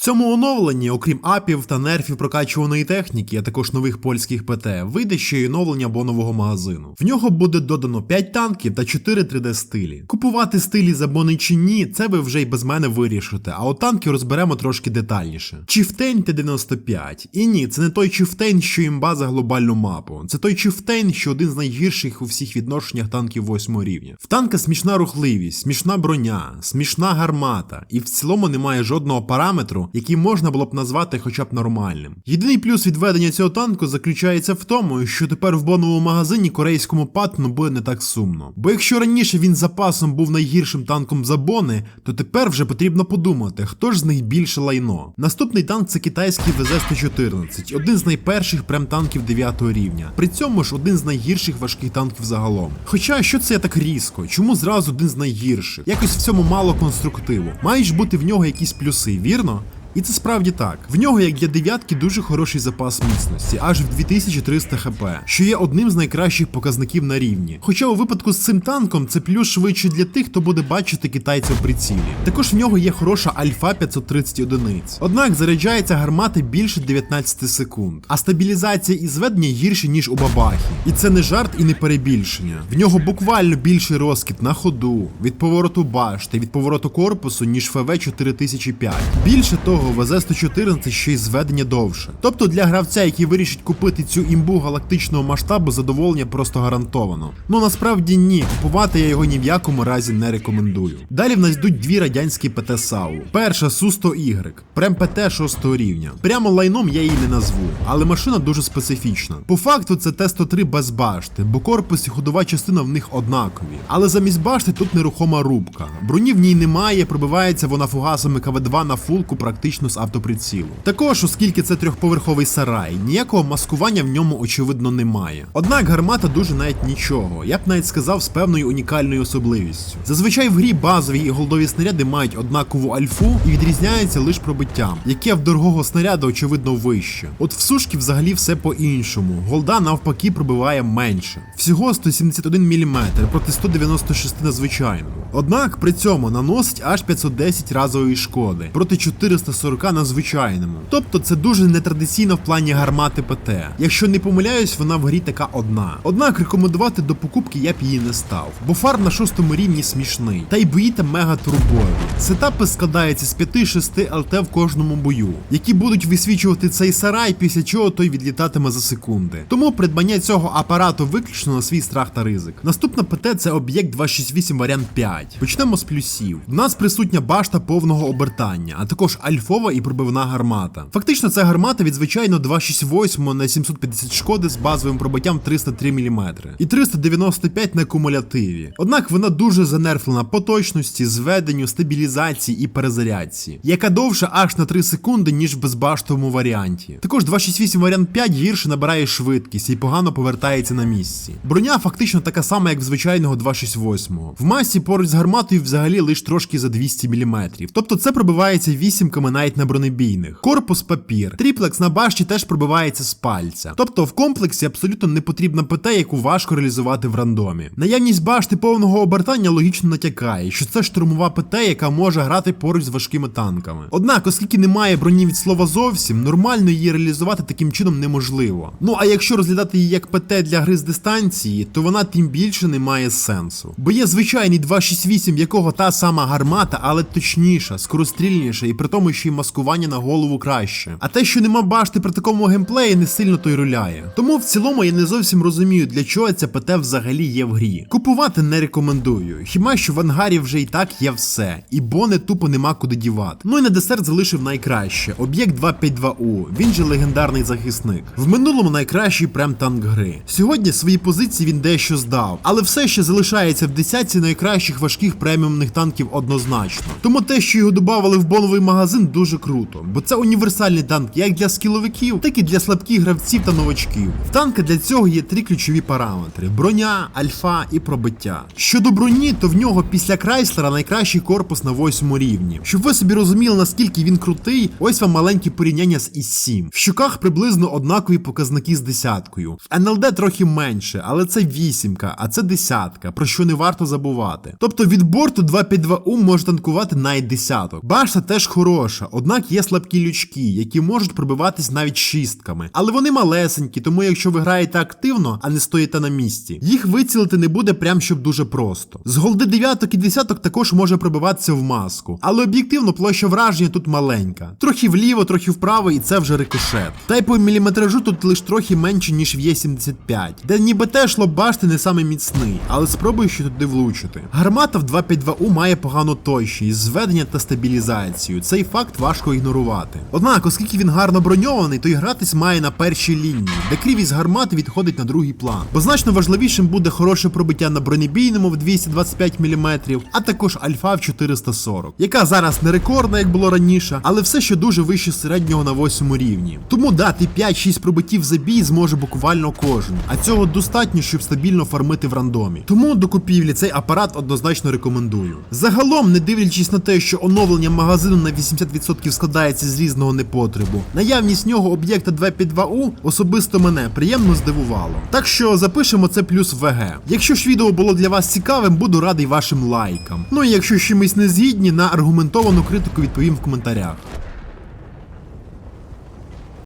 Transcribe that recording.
цьому оновленні, окрім апів та нерфів прокачуваної техніки, а також нових польських ПТ, вийде ще й оновлення бонового магазину. В нього буде додано 5 танків та 4 3D стилі. Купувати стилі за бони чи ні, це ви вже й без мене вирішите, а от танки розберемо трошки детальніше. Чіфтейн Т-95. І ні, це не той Чіфтейн, що імба за глобальну мапу. Це той Чіфтейн, що один з найгірших у всіх відношеннях танків 8 рівня. В танка смішна рухливість, смішна броня, смішна гармата, і в цілому немає жодного параметру, який можна було б назвати хоча б нормальним. Єдиний плюс відведення цього танку заключається в тому, що тепер в боновому магазині корейському патну буде не так сумно. Бо якщо раніше він запасом був найгіршим танком за бони, то тепер вже потрібно подумати, хто ж з них більше лайно. Наступний танк це китайський ВЗ-114, один з найперших прем-танків 9 рівня. При цьому ж один з найгірших важких танків загалом. Хоча що це так різко? Чому зразу один з найгірших? Якось в цьому мало конструктиву. Мають ж бути в нього якісь плюси, вірно? І це справді так. В нього, як для дев'ятки, дуже хороший запас міцності, аж в 2300 хп, що є одним з найкращих показників на рівні. Хоча у випадку з цим танком це плюс швидше для тих, хто буде бачити китайця в прицілі. Також в нього є хороша альфа 530 одиниць. Однак заряджається гармати більше 19 секунд, а стабілізація і зведення гірші, ніж у бабахі. І це не жарт і не перебільшення. В нього буквально більший розкид на ходу, від повороту башти, від повороту корпусу, ніж ФВ 4005. Більше того, ВЗ-114 ще й зведення довше. Тобто для гравця, який вирішить купити цю імбу галактичного масштабу, задоволення просто гарантовано. Ну насправді ні, купувати я його ні в якому разі не рекомендую. Далі в нас йдуть дві радянські ПТ САУ. Перша Су-100Y, прем ПТ 6 рівня. Прямо лайном я її не назву, але машина дуже специфічна. По факту це Т-103 без башти, бо корпус і ходова частина в них однакові. Але замість башти тут нерухома рубка. Броні в ній немає, пробивається вона фугасами КВ-2 на фулку практично з автоприцілу. Також, оскільки це трьохповерховий сарай, ніякого маскування в ньому очевидно немає. Однак гармата дуже навіть нічого, я б навіть сказав з певною унікальною особливістю. Зазвичай в грі базові і голдові снаряди мають однакову альфу і відрізняються лише пробиттям, яке в дорогого снаряду очевидно вище. От в сушки взагалі все по-іншому. Голда навпаки пробиває менше. Всього 171 мм проти 196 на звичайному. Однак при цьому наносить аж 510 разової шкоди проти 440 на звичайному. Тобто це дуже нетрадиційно в плані гармати ПТ. Якщо не помиляюсь, вона в грі така одна. Однак рекомендувати до покупки я б її не став, бо фарм на шостому рівні смішний, та й бої там мега турбові. Сетапи складаються з 5-6 ЛТ в кожному бою, які будуть висвічувати цей сарай, після чого той відлітатиме за секунди. Тому придбання цього апарату виключно на свій страх та ризик. Наступна ПТ це об'єкт 268 варіант 5. Почнемо з плюсів. В нас присутня башта повного обертання, а також альфова і пробивна гармата. Фактично, це гармата від звичайно 268 на 750 шкоди з базовим пробиттям 303 мм і 395 на кумулятиві. Однак вона дуже занерфлена по точності, зведенню, стабілізації і перезарядці, яка довша аж на 3 секунди, ніж в безбаштовому варіанті. Також 268 варіант 5 гірше набирає швидкість і погано повертається на місці. Броня фактично така сама, як в звичайного 268. В масі поруч з гарматою взагалі лише трошки за 200 мм. Тобто це пробивається вісімками навіть на бронебійних. Корпус папір. Тріплекс на башті теж пробивається з пальця. Тобто в комплексі абсолютно не потрібна ПТ, яку важко реалізувати в рандомі. Наявність башти повного обертання логічно натякає, що це штурмова ПТ, яка може грати поруч з важкими танками. Однак, оскільки немає броні від слова зовсім, нормально її реалізувати таким чином неможливо. Ну а якщо розглядати її як ПТ для гри з дистанції, то вона тим більше не має сенсу. Бо є звичайний 268, якого та сама гармата, але точніша, скорострільніша і при тому ще й маскування на голову краще. А те, що нема башти при такому геймплеї, не сильно то й руляє. Тому в цілому я не зовсім розумію, для чого ця ПТ взагалі є в грі. Купувати не рекомендую. Хіба що в ангарі вже і так є все, і бони тупо нема куди дівати. Ну і на десерт залишив найкраще об'єкт 252У, він же легендарний захисник. В минулому найкращий прем танк гри. Сьогодні свої позиції він дещо здав, але все ще залишається в десятці найкращих важких преміумних танків однозначно. Тому те, що його додавали в боновий магазин, дуже круто, бо це універсальний танк як для скіловиків, так і для слабких гравців та новачків. В танка для цього є три ключові параметри: броня, альфа і пробиття. Щодо броні, то в нього після Крайслера найкращий корпус на восьмому рівні. Щоб ви собі розуміли, наскільки він крутий, ось вам маленьке порівняння з ІС-7. В щоках приблизно однакові показники з десяткою. В НЛД трохи менше, але це вісімка, а це десятка, про що не варто забувати. Тобто від борту 252У може танкувати навіть десяток. Башта теж хороша, однак є слабкі лючки, які можуть пробиватись навіть шістками. Але вони малесенькі, тому якщо ви граєте активно, а не стоїте на місці, їх вицілити не буде прям щоб дуже просто. З голди дев'яток і десяток також може пробиватися в маску, але об'єктивно площа враження тут маленька. Трохи вліво, трохи вправо, і це вже рикошет. Та й по міліметражу тут лише трохи менше, ніж в Є75, де ніби теж лоб башти не саме міцний, але спробую ще туди влучити. Гармата в 252У має погану точність, зведення та стабілізацію. Цей факт важко ігнорувати. Однак, оскільки він гарно броньований, то і гратись має на першій лінії, де кривість гармати відходить на другий план. Бо значно важливішим буде хороше пробиття на бронебійному в 225 мм, а також альфа в 440, яка зараз не рекордна, як було раніше, але все ще дуже вище середнього на 8 рівні. Тому дати 5-6 пробиттів за бій зможе буквально кожен, а цього достатньо, щоб стабільно фармити в рандомі. Тому до купівлі цей апарат однозначно рекомендую. Загалом, не дивлячись на те, що оновлення магазину на 80% складається з різного непотребу, наявність нього об'єкта 252U особисто мене приємно здивувало. Так що запишемо це плюс ВГ. Якщо ж відео було для вас цікавим, буду радий вашим лайкам. Ну і якщо чимось не згідні, на аргументовану критику відповім в коментарях.